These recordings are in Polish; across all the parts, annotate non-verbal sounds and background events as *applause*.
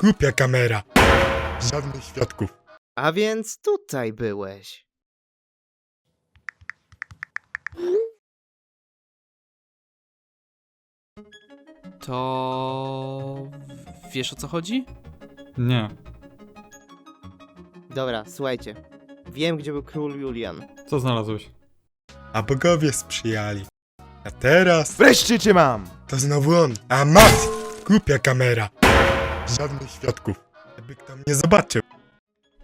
Głupia kamera. Żadnych świadków. A więc tutaj byłeś. To... Wiesz o co chodzi? Nie. Dobra, słuchajcie. Wiem, gdzie był król Julian. Co znalazłeś? A bogowie sprzyjali. A teraz Wreszcie cię mam! to znowu on. A mat! Głupia kamera. Żadnych świadków. Żeby kto mnie zobaczył.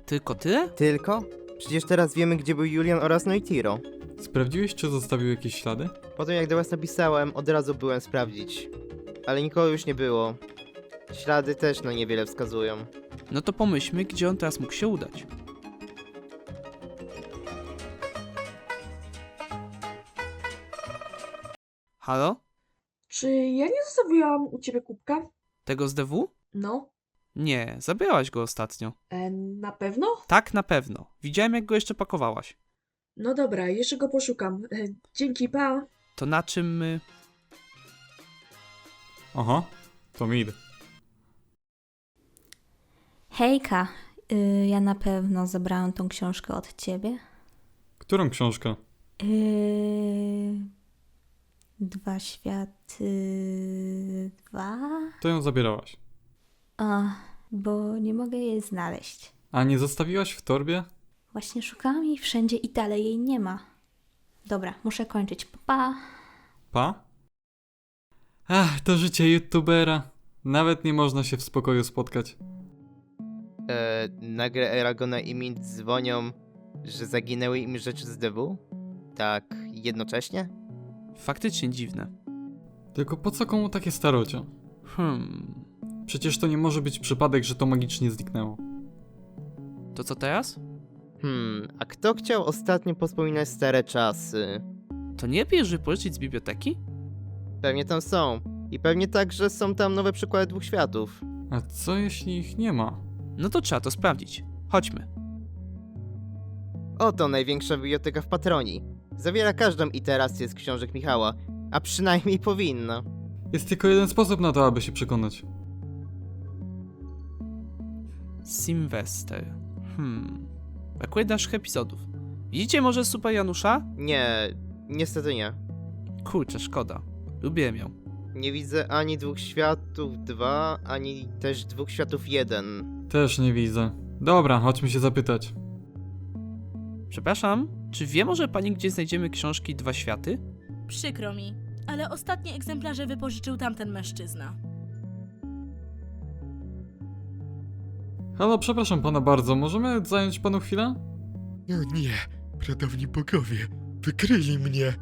Tylko tyle? Tylko? Przecież teraz wiemy, gdzie był Julian oraz Noitiro. Sprawdziłeś, czy zostawił jakieś ślady? Potem jak do was napisałem, od razu byłem sprawdzić. Ale nikogo już nie było. Ślady też na niewiele wskazują. No to pomyślmy, gdzie on teraz mógł się udać. Halo? Czy ja nie zostawiłam u ciebie kubka? Tego z DW? No. Nie, zabierałaś go ostatnio. E, na pewno? Tak, na pewno. Widziałem, jak go jeszcze pakowałaś. No dobra, jeszcze go poszukam. E, dzięki, pa. To na czym my... Aha, to mi idę. Hejka, y, ja na pewno zabrałam tą książkę od ciebie. Którą książkę? Y, dwa światy. Dwa? To ją zabierałaś. O, bo nie mogę jej znaleźć. A nie zostawiłaś w torbie? Właśnie szukałam jej wszędzie i dalej jej nie ma. Dobra, muszę kończyć. Pa. pa. Pa? Ach, to życie youtubera. Nawet nie można się w spokoju spotkać. E, nagle Aragona i Mint dzwonią, że zaginęły im rzeczy z DW? Tak, jednocześnie? Faktycznie dziwne. Tylko po co komu takie starocie? Hmm... Przecież to nie może być przypadek, że to magicznie zniknęło. To co teraz? Hmm, a kto chciał ostatnio pospominać stare czasy? To nie bierz wypożyczyć z biblioteki? Pewnie tam są. I pewnie także są tam nowe przykłady dwóch światów. A co jeśli ich nie ma? No to trzeba to sprawdzić. Chodźmy. Oto największa biblioteka w Patronii. Zawiera każdą iterację z książek Michała, a przynajmniej powinna. Jest tylko jeden sposób na to, aby się przekonać. Sylwester. Hmm... Brakuje naszych epizodów. Widzicie może Super Janusza? Nie, niestety nie. Kurczę, szkoda. Lubiłem ją. Nie widzę ani dwóch światów dwa, ani też dwóch światów jeden. Też nie widzę. Dobra, chodźmy się zapytać. Przepraszam, czy wie może pani, gdzie znajdziemy książki Dwa Światy? Przykro mi, ale ostatnie egzemplarze wypożyczył tamten mężczyzna. Halo, przepraszam pana bardzo, możemy zająć panu chwilę? No nie, pradawni bogowie. Wykryli mnie.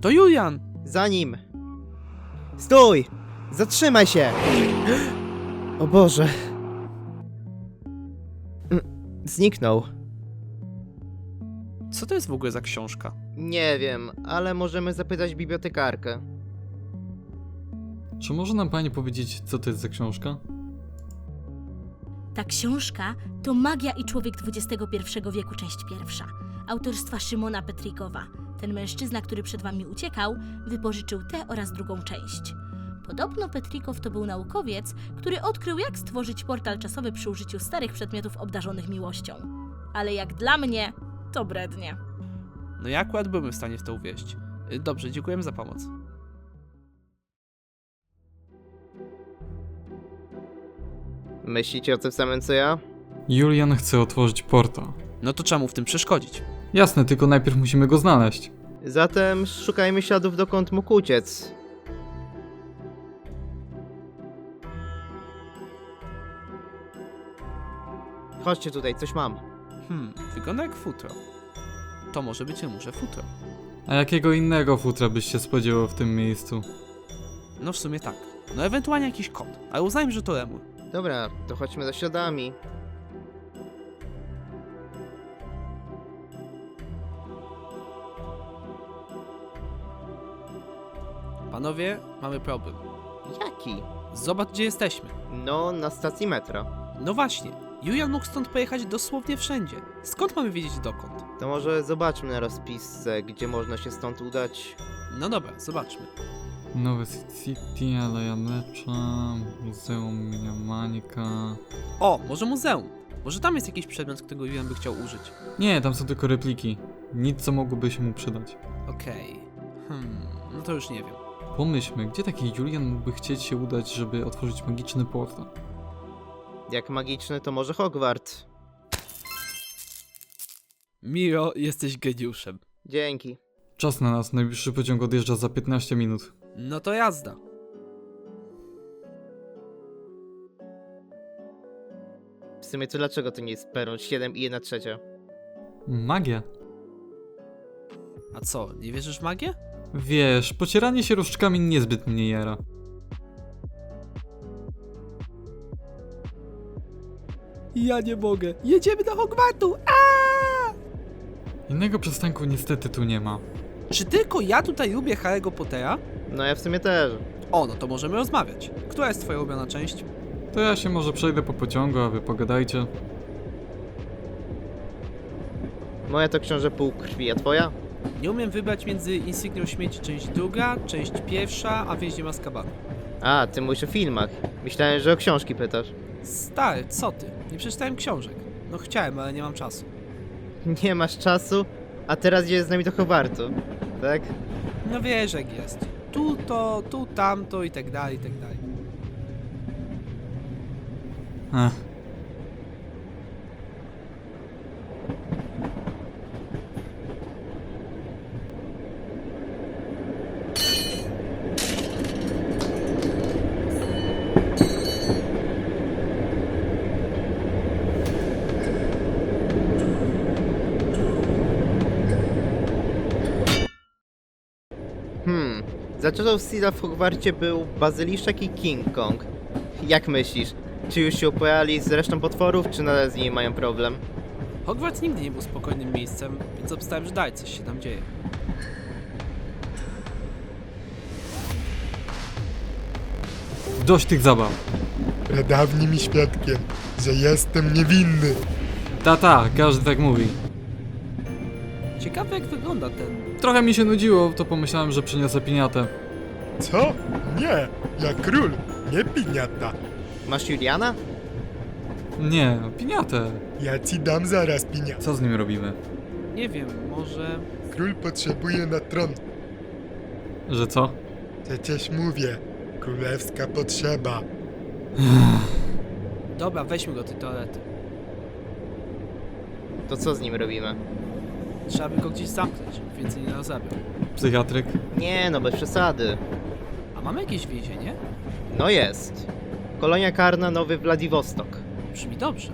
To Julian! Za nim! Stój! Zatrzymaj się! O Boże! Mm, Zniknął. Co to jest w ogóle za książka? Nie wiem, ale możemy zapytać bibliotekarkę. Czy może nam pani powiedzieć, co to jest za książka? Ta książka to Magia i Człowiek XXI wieku, część pierwsza. Autorstwa Szymona Petrikowa. Ten mężczyzna, który przed wami uciekał, wypożyczył tę oraz drugą część. Podobno Petrikow to był naukowiec, który odkrył, jak stworzyć portal czasowy przy użyciu starych przedmiotów obdarzonych miłością. Ale jak dla mnie, to brednie. No ja akurat byłem w stanie w to uwierzyć. Y, Dobrze, dziękujemy za pomoc. Myślicie o tym samym co ja? Julian chce otworzyć portal. No to trzeba mu w tym przeszkodzić. Jasne, tylko najpierw musimy go znaleźć. Zatem szukajmy śladów dokąd mógł uciec. Chodźcie tutaj, coś mam. Hmm, wygląda jak futro. To może być może futro. A jakiego innego futra byś się spodziewał w tym miejscu? No w sumie tak. No ewentualnie jakiś kod, ale uznajmy, że to lemur. Dobra, to chodźmy za śladami. Panowie, mamy problem. Jaki? Zobacz, gdzie jesteśmy. No, na stacji metra. No właśnie, Julian mógł stąd pojechać dosłownie wszędzie. Skąd mamy wiedzieć dokąd? To może zobaczmy na rozpisce, gdzie można się stąd udać. No dobra, zobaczmy. Nowy City, Aleja Mlecza, Muzeum imienia Mańka. O, może muzeum. Może tam jest jakiś przedmiot, którego Julian by chciał użyć. Nie, tam są tylko repliki. Nic, co mogłoby się mu przydać. Okej. Hmm, no to już nie wiem. Pomyślmy, gdzie taki Julian mógłby chcieć się udać, żeby otworzyć magiczny portal? Jak magiczny, to może Hogwart. Miro, jesteś geniuszem. Dzięki. Czas na nas, najbliższy pociąg odjeżdża za 15 minut. No to jazda. W sumie to dlaczego to nie jest peron 7 i 1 trzecia? Magia. A co, nie wierzysz w magię? Wiesz, pocieranie się różdżkami niezbyt mnie jara. Ja nie mogę. Jedziemy do Hogwartu! Innego przystanku niestety tu nie ma. Czy tylko ja tutaj lubię Harry'ego Pottera? No ja w sumie też. O, no to możemy rozmawiać. Która jest twoja ulubiona część? To ja się może przejdę po pociągu, a wy pogadajcie. Moja to książę pół krwi, a twoja? Nie umiem wybrać między Insygnią Śmieci część druga, część pierwsza, a Więźniem Azkabanu. A, ty mówisz o filmach. Myślałem, że o książki pytasz. Stary, co ty? Nie przeczytałem książek. No chciałem, ale nie mam czasu. Nie masz czasu, a teraz jedziesz z nami do Hogwartu. Tak? No wiesz jak jest. Tu to, tu tamto i tak dalej, i tak dalej. Ech. Hmm. Za czasów Sida w Hogwarcie był Bazyliszek i King Kong. Jak myślisz? Czy już się upojali z resztą potworów, czy nadal z nimi mają problem? Hogwarts nigdy nie był spokojnym miejscem, więc obstałem, że dalej coś się tam dzieje. Dość tych zabaw. Pradawni mi świadkiem, że jestem niewinny. Tata, każdy tak mówi. Ciekawe jak wygląda ten... Trochę mi się nudziło, to pomyślałem, że przyniosę piniatę. Co? Nie, ja król, nie piniata. Masz Juliana? Nie, piniatę. Ja ci dam zaraz piniat. Co z nim robimy? Nie wiem, może... Król potrzebuje na tron. Że co? Przecież mówię, królewska potrzeba. Dobra, weźmy go do tej toalety. To co z nim robimy? Trzeba by go gdzieś zamknąć, więcej nie rozebrał. Psychiatryk? Nie no, bez przesady. A mamy jakieś więzienie? No jest. Kolonia karna Nowy Wladivostok. Brzmi dobrze.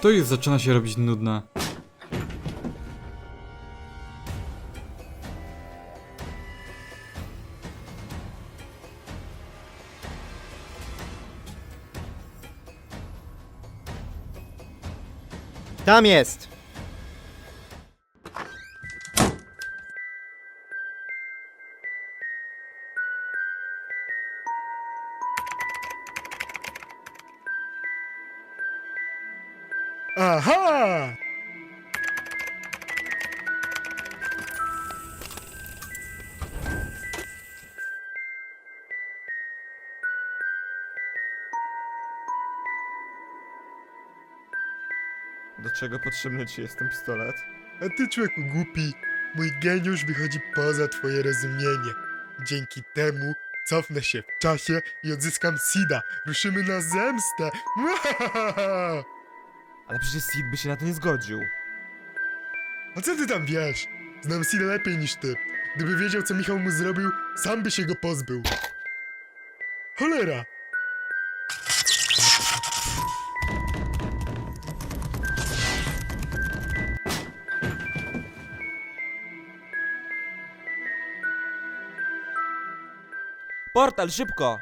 To już zaczyna się robić nudne. Tam jest! Aha! Czego potrzebny ci jest ten pistolet? A ty człowieku głupi, mój geniusz wychodzi poza twoje rozumienie. Dzięki temu cofnę się w czasie i odzyskam Sida. Ruszymy na zemstę. *laughs* Ale przecież Sid by się na to nie zgodził. A co ty tam wiesz? Znam Sida lepiej niż ty. Gdyby wiedział, co Michał mu zrobił, sam by się go pozbył. Cholera! Portal, szybko!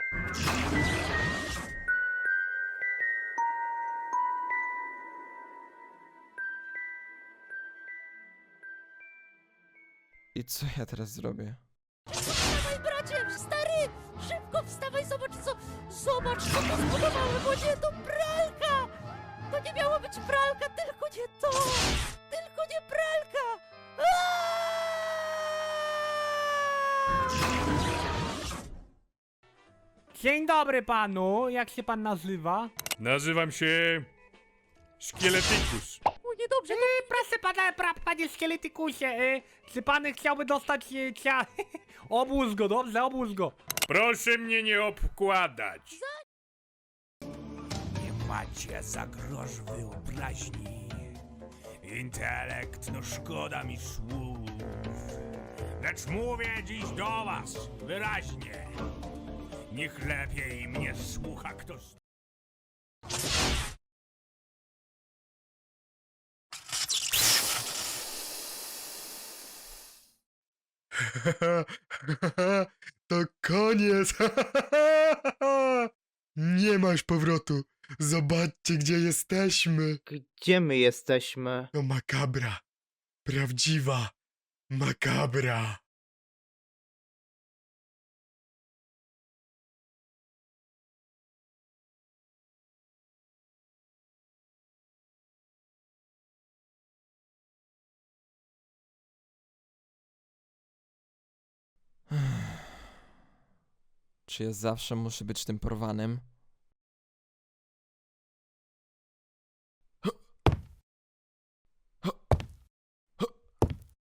I co ja teraz zrobię? Wstawaj, bracie! Stary! Szybko wstawaj, zobacz co... zobacz, co to zbudowałem, bo nie to pralka! To nie miało być pralka, tylko nie to! Dzień dobry panu, jak się pan nazywa? Nazywam się... Szkieletykus. O, niedobrze, E, proszę pana, pra, panie szkieletykusie, e, czy pan chciałby dostać e, cia... *laughs* obóz go, dobrze, obóz go. Proszę mnie nie obkładać. Nie macie za grosz wyobraźni. Intelekt, no szkoda mi słów. Lecz mówię dziś do was wyraźnie. Niech lepiej mnie słucha kto z... *laughs* To koniec. *laughs* Nie masz powrotu. Zobaczcie, gdzie jesteśmy. Gdzie my jesteśmy? To makabra. Prawdziwa makabra. Czy ja zawsze muszę być tym porwanym?